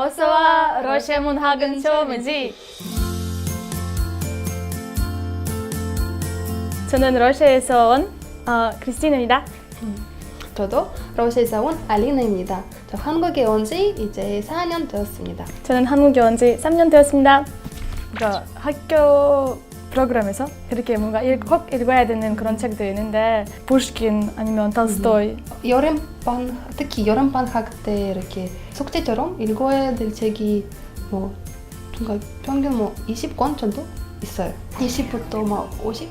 어서와 러시아 문 학은 처음이지. 저는 러시아에서 온 어, 크리스티나입니다. 저도 러시아에서 온 알리나입니다. 저 한국에 온 지 이제 4년 되었습니다. 저는 한국에 온 지 3년 되었습니다. 그러니까 학교 프로그램에서 이렇게 뭔가 읽, 꼭 읽어야 되는 그런 책들이 있는데 부시킨 아니면 탈스토이 여름방 특히 여름방학 때 이렇게 숙제처럼 읽어야 될 책이 뭐 뭔가 평균 뭐 20권 정도 있어요. 20부터 막 50?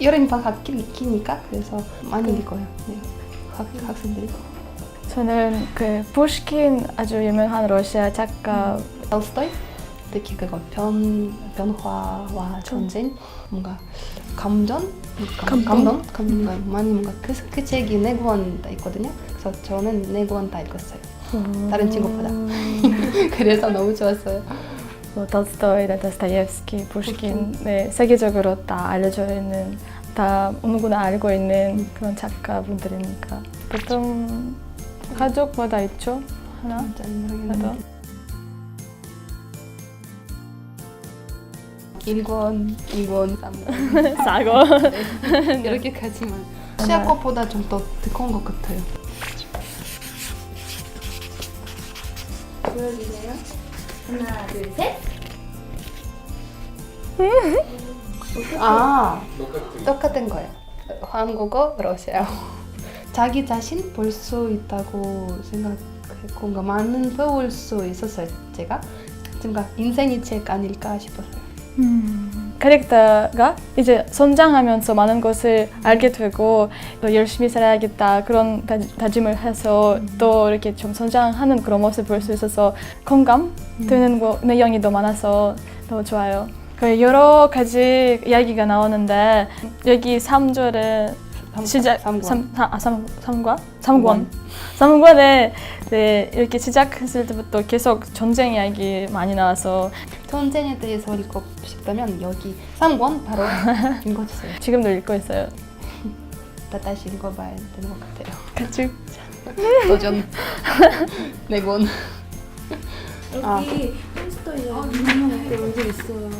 여름방학 기, 기니까 그래서 많이 읽어요. 네. 학, 학생들이. 저는 그 부시킨 아주 유명한 러시아 작가 톨스토이 특히 그거 변 변화와 전쟁? 뭔가 감전? 감, 감동? 감동. 많이 뭔가 그, 그 책이 네 권 다 있거든요. 그래서 저는 네 권 다 읽었어요. 다른 친구보다. 그래서 너무 좋았어요. 뭐 탈스토이나 다스타예스키, 부시킨 네, 세계적으로 다 알려져 있는 다 누구나 알고 있는 그런 작가분들이니까. 보통 가족마다 있죠? 하나? 그래도 1권, 2권, 3권 싸고 이렇게까지만 시합 것보다 좀 더 두꺼운 것 같아요. 보여주세요. 하나, 둘, 셋. 아 똑같은 거예요. 한국어, 러시아어. 자기 자신 볼 수 있다고 생각했고 뭔가 많은 배울 수 있었어요. 제가 뭔가 인생의 책 아닐까 싶었어요. 음, 캐릭터가 이제 성장하면서 많은 것을 알게 되고 또 열심히 살아야겠다 그런 다, 다짐을 해서 또 이렇게 좀 성장하는 그런 모습 볼 수 있어서 공감 되는 거, 내용이 더 많아서 너무 좋아요. 그 여러 가지 이야기가 나오는데 여기 3절에 시작 삼 권. 삼, 아, 삼, 삼과? 삼권. 삼권에 네, 이렇게 시작했을 때부터 계속 전쟁 이야기 많이 나와서 전쟁에 대해서 읽고 싶다면 여기 3권 바로 읽어주세요. 지금도 읽고 있어요. 다 다시 읽어봐야 되는 것 같아요. 같이 도전 4권. 아. 여기 홈스토리가 유 여기 있어요.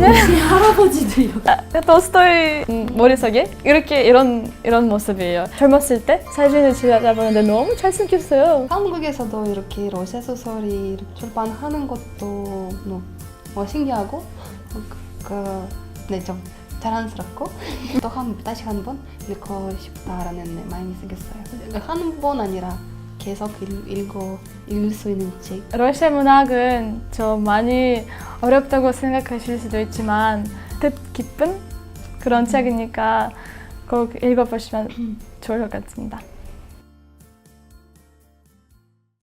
역시 할아버지들 여기. 아, 토스토이 음, 머릿속에 이렇게 이런 이런 모습이에요. 젊었을 때 사진을 찾아보는데 너무 잘생겼어요. 한국에서도 이렇게 러시아 소설이 출판하는 것도 너무 뭐 신기하고 그네좀 자랑스럽고 또 한 다시 한 번 읽고 싶다라는 마음이 생겼어요. 한 번 아니라 계속 읽, 읽어 읽을 수 있는 책. 러시아 문학은 좀 많이 어렵다고 생각하실 수도 있지만 뜻 깊은 그런 책이니까 꼭 읽어보시면 좋을 것 같습니다.